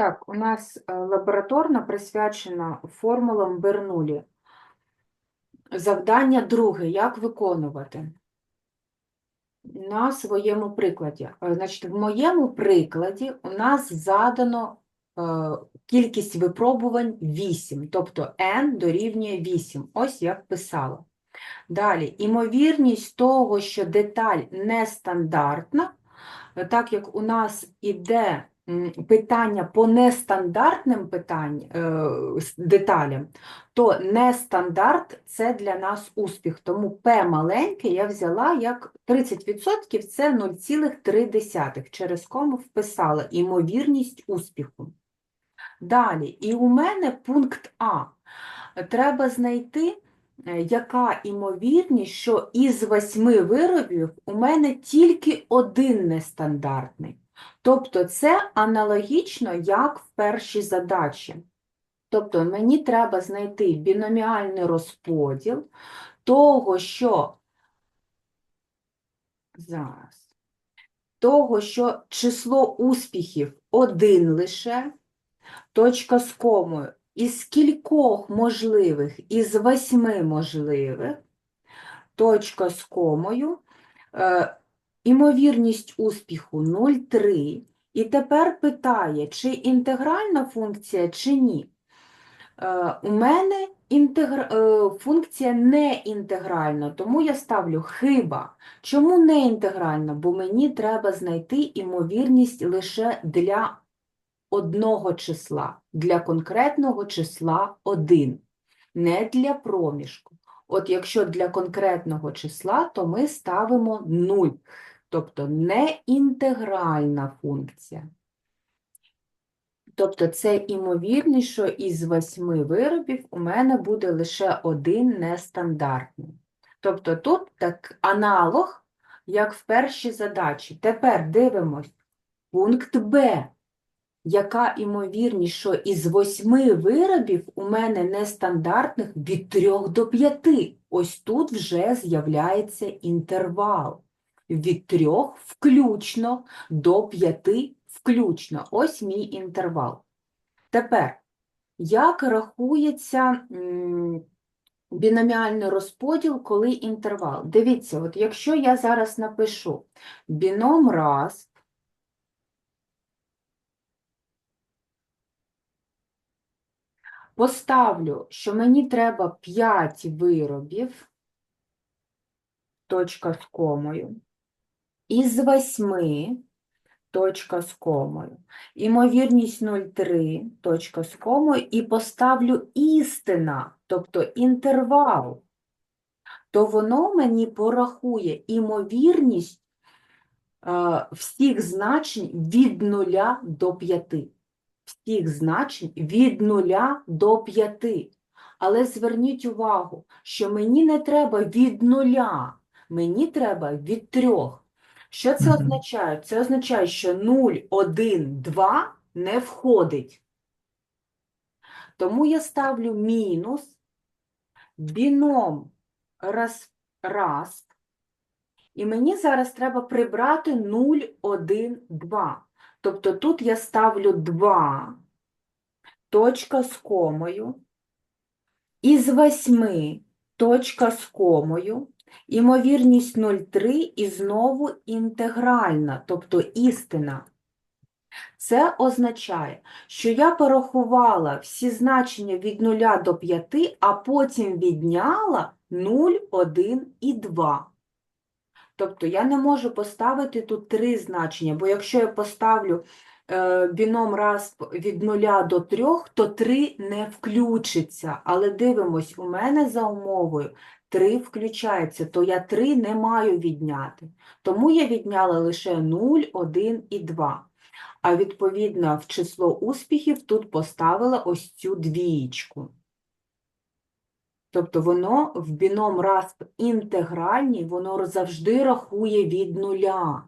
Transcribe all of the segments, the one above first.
Так, у нас е, лабораторна присвячена формулам Бернулі. Завдання друге. Як виконувати? На своєму прикладі. Е, Значить, в моєму прикладі у нас задано е, кількість випробувань 8, тобто n дорівнює 8. Ось як писала. Далі, імовірність того, що деталь нестандартна, так як у нас іде питання по нестандартним питань, е, деталям, то нестандарт – це для нас успіх. Тому P маленьке я взяла як 30% – це 0,3. Через кому вписала імовірність успіху. Далі, і у мене пункт А. Треба знайти, е, яка імовірність, що із восьми виробів у мене тільки один нестандартний. Тобто це аналогічно, як в першій задачі. Тобто мені треба знайти біноміальний розподіл того, що зараз, того, що число успіхів один лише, точка з комою, із кількох можливих, із восьми можливих, точка з комою, е, імовірність успіху 0,3. І тепер питає, чи інтегральна функція, чи ні. Е, У мене інтегр... е, функція не інтегральна, тому я ставлю хиба. Чому не інтегральна? Бо мені треба знайти імовірність лише для одного числа, для конкретного числа 1, не для проміжку. От якщо для конкретного числа, то ми ставимо 0, тобто не інтегральна функція. Тобто це імовірність, що із восьми виробів у мене буде лише один нестандартний. Тобто тут так аналог, як в першій задачі. Тепер дивимось. Пункт Б. Яка імовірність, що із восьми виробів у мене нестандартних від 3 до 5? Ось тут вже з'являється інтервал. Від 3 включно до 5 включно. Ось мій інтервал. Тепер, як рахується біноміальний розподіл, коли інтервал? Дивіться, от якщо я зараз напишу біном раз, поставлю, що мені треба 5 виробів, точка з комою, із 8 точка з комою, імовірність 0,3, точка з комою, і поставлю істина, тобто інтервал, то воно мені порахує імовірність е, всіх значень від 0 до 5. Всіх значень від 0 до 5. Але зверніть увагу, що мені не треба від 0, мені треба від 3. Що це Мгм. означає? Це означає, що 0, 1, 2 не входить. Тому я ставлю мінус біном раз, раз. І мені зараз треба прибрати 0, 1, 2. Тобто тут я ставлю 2, точка з комою, із 8, точка з комою, імовірність 0,3 і знову інтегральна, тобто істина. Це означає, що я порахувала всі значення від 0 до 5, а потім відняла 0, 1 і 2. Тобто я не можу поставити тут три значення, бо якщо я поставлю біном раз від 0 до 3, то 3 не включиться. Але дивимось, у мене за умовою 3 включається, то я 3 не маю відняти. Тому я відняла лише 0, 1 і 2. А відповідно в число успіхів тут поставила ось цю двієчку. Тобто воно в біном расп інтегральній, воно завжди рахує від нуля.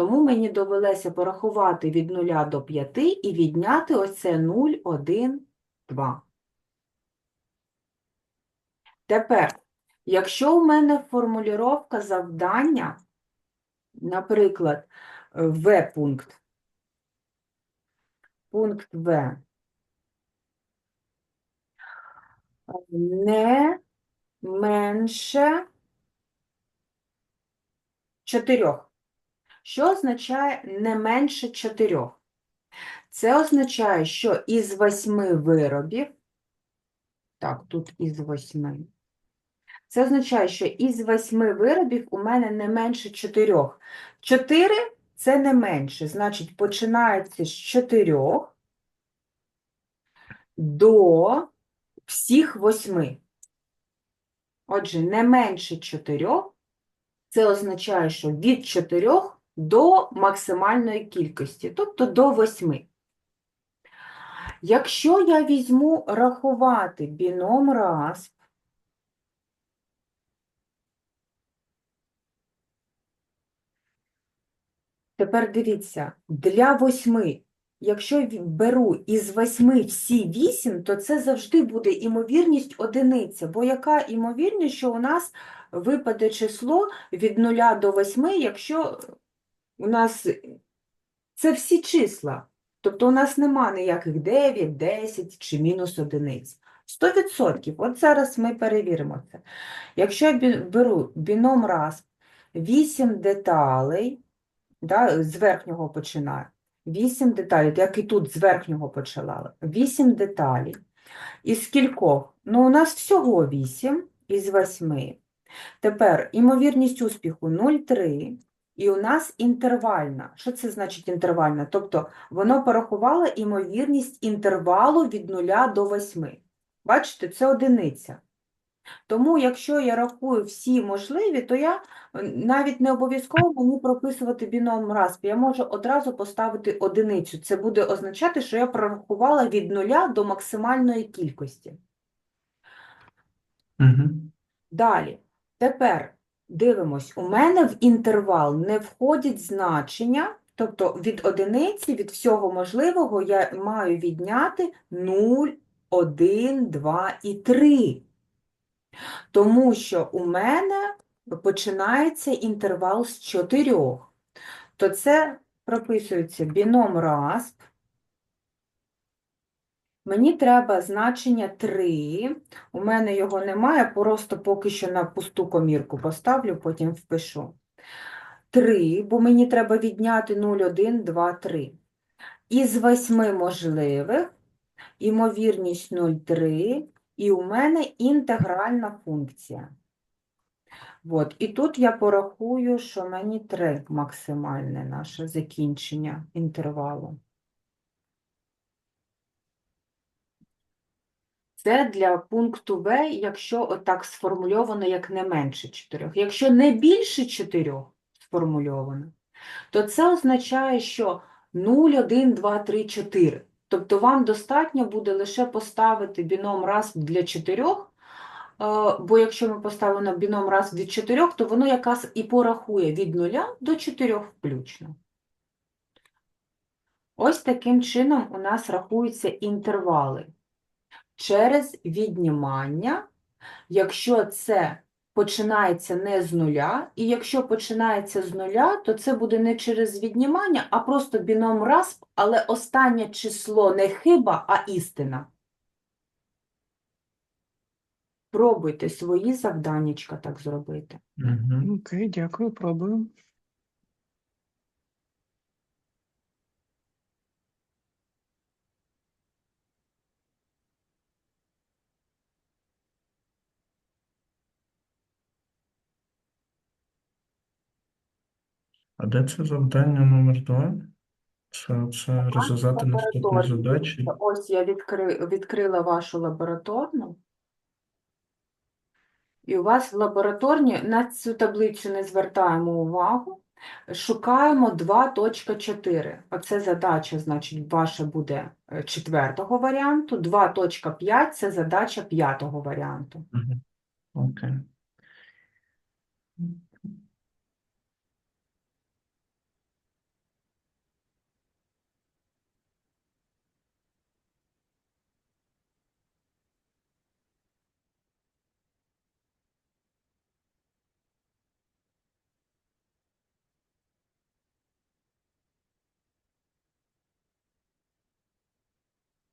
Тому мені довелося порахувати від 0 до 5 і відняти оце 0, 1, 2. Тепер, якщо у мене формулювання завдання, наприклад, В-пункт, пункт В. Не менше чотирьох. Що означає не менше чотирьох? Це означає, що із восьми виробів, так, тут із восьми. Це означає, що із восьми виробів у мене не менше чотирьох. Чотири – це не менше, значить, починається з чотирьох до всіх восьми. Отже, не менше чотирьох – це означає, що від чотирьох до максимальної кількості, тобто до восьми. Якщо я візьму рахувати біном раз, Тепер дивіться, для восьми, якщо беру із восьми всі вісім, то це завжди буде імовірність одиниця. Бо яка імовірність, що у нас випаде число від нуля до восьми, якщо у нас це всі числа. Тобто у нас нема ніяких 9, 10 чи мінус одиниць. 100%. От зараз ми перевіримо це. Якщо я беру біном раз 8 деталей, да, з верхнього починаю. 8 деталей, як і тут з верхнього почала. 8 деталей. Із кількох? Ну, у нас всього 8 із 8. Тепер імовірність успіху 0,3. І у нас інтервальна. Що це значить інтервальна? Тобто воно порахувало імовірність інтервалу від 0 до 8. Бачите, це одиниця. Тому, якщо я рахую всі можливі, то я е, навіть не обов'язково мені прописувати біном расп. Я можу одразу поставити одиницю. Це буде означати, що я прорахувала від нуля до максимальної кількості. Угу. Далі. Тепер дивимось, у мене в інтервал не входять значення, тобто від одиниці, від всього можливого я маю відняти 0, 1, 2 і 3. Тому що у мене починається інтервал з 4. То це прописується біном расп. Мені треба значення 3. У мене його немає, просто поки що на пусту комірку поставлю, потім впишу. 3, бо мені треба відняти 0, 1, 2, 3. Із 8 можливих імовірність 0,3, і у мене інтегральна функція. От. І тут я порахую, що мені 3 максимальне наше закінчення інтервалу. Це для пункту В, якщо отак сформульовано, як не менше 4. Якщо не більше 4 сформульовано, то це означає, що 0, 1, 2, 3, 4. Тобто вам достатньо буде лише поставити біном раз для 4, бо якщо ми поставимо біном раз від 4, то воно якраз і порахує від 0 до 4 включно. Ось таким чином у нас рахуються інтервали через віднімання, якщо це починається не з нуля, і якщо починається з нуля, то це буде не через віднімання, а просто біном расп, але останнє число не хиба, а істина. Пробуйте свої завданнячка так зробити. Окей, дякую, пробую. А де це завдання номер два? Це, це розв'язати наступні Лабораторні. задачі. Ось я відкри... відкрила вашу лабораторну. І у вас в лабораторні на цю таблицю не звертаємо увагу. Шукаємо 2.4. Оце задача, значить, ваша буде е, четвертого варіанту. 2.5 – це задача п'ятого варіанту. Угу. Окей.